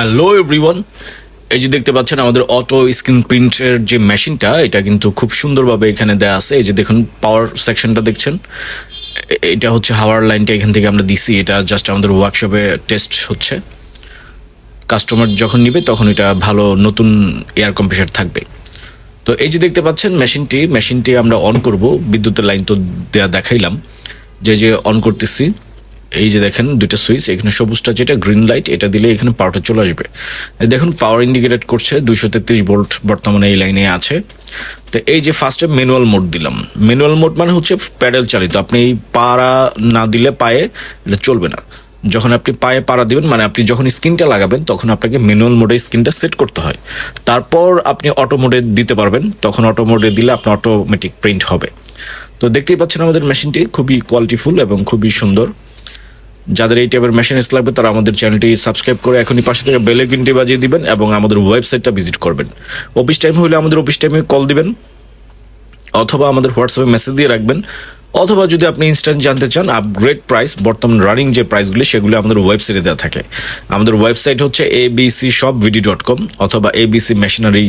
Hello everyone এই যে দেখতে পাচ্ছেন, আমাদের অটো স্ক্রিন প্রিন্টের যে মেশিনটা এটা কিন্তু খুব সুন্দরভাবে এখানে দেয়া আছে। এই যে দেখুন পাওয়ার সেকশনটা দেখছেন? এটা হচ্ছে হাওয়ার লাইনটা এখান থেকে আমরা দিছি। এটা জাস্ট আমাদের ওয়ার্কশপে টেস্ট হচ্ছে। কাস্টমার যখন নিবে, তখন এটা ভালো নতুন এয়ার কম্প্রেসার থাকবে। তো এই যে দেখতে পাচ্ছেন মেশিনটি মেশিনটি আমরা অন করব। বিদ্যুতের লাইন তো দেয়া দেখাইলাম। যে যে অন করতেছি এই যে দেখেন দুইটা সুইচ, এখানে সবুজটা যেটা গ্রিন লাইট এটা দিলে এখানে পাওয়ারটা চলে আসবে। দেখুন পাওয়ার ইন্ডিকেটেড করছে দুইশো তেত্রিশ ভোল্ট বর্তমানে এই লাইনে আছে। তো এই যে ফার্স্টে ম্যানুয়াল মোড দিলাম। ম্যানুয়াল মোড মানে হচ্ছে প্যাডেল চালিত। আপনি এই পাড়া না দিলে পায়ে এটা চলবে না। যখন আপনি পায়ে পাড়া দিবেন মানে আপনি যখন স্ক্রিনটা লাগাবেন, তখন আপনাকে ম্যানুয়াল মোডে স্ক্রিনটা সেট করতে হয়। তারপর আপনি অটো মোডে দিতে পারবেন। তখন অটো মোডে দিলে আপনার অটোমেটিক প্রিন্ট হবে। তো দেখতেই পাচ্ছেন আমাদের মেশিনটি খুবই কোয়ালিটিফুল এবং খুবই সুন্দর। যাদের এই টাইপের মেশিনস লাগবে, তারা আমাদের চ্যানেলটি সাবস্ক্রাইব করে এখনই পাশে থেকে বেল আইকনটি বাজিয়ে দিবেন এবং আমাদের ওয়েবসাইটটা ভিজিট করবেন। অফিস টাইম হলে আমাদের অফিস টাইমে কল দিবেন, অথবা আমাদের হোয়াটসঅ্যাপে মেসেজ দিয়ে রাখবেন, অথবা যদি আপনি ইনস্ট্যান্ট জানতে চান আপগ্রেড প্রাইস বর্তমান রানিং যে প্রাইসগুলি সেগুলো আমাদের ওয়েবসাইটে দেওয়া থাকে। আমাদের ওয়েবসাইট হচ্ছে A BC shop BD dot com অথবা A BC machinery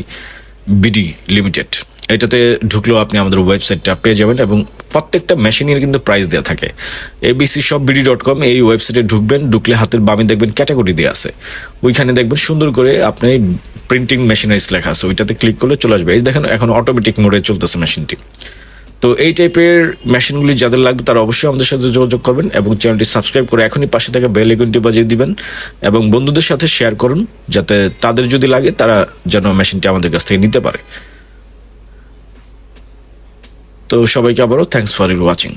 BD limited এটাতে ঢুকলেও আপনি আমাদের ওয়েবসাইটটা পেয়ে যাবেন এবং প্রত্যেকটা মেশিনের কিন্তু প্রাইস দেওয়া থাকে। ABC shop BD dot com এই ওয়েবসাইটে ঢুকবেন, ঢুকলে হাতের বামে দেখবেন ক্যাটাগরি দেওয়া আছে। ওইখানে দেখবেন সুন্দর করে আপনি প্রিন্টিং মেশিনারিজ লেখা আছে। ওইটাতে ক্লিক করলে চলে আসবে। এই দেখেন, এখন অটোমেটিক মোডে চলতেছে মেশিনটি তো এই টাইপের মেশিনগুলি যাদের লাগবে তারা অবশ্যই আমাদের সাথে যোগাযোগ করবেন এবং চ্যানেলটি সাবস্ক্রাইব করে এখনই পাশে থেকে বেল আইকনটি বাজিয়ে দিবেন এবং বন্ধুদের সাথে শেয়ার করুন, যাতে তাদের যদি লাগে তারা যেন মেশিনটি আমাদের কাছ থেকে নিতে পারে। তো সবাইকে আবারও থ্যাংকস ফর ইউর ওয়াচিং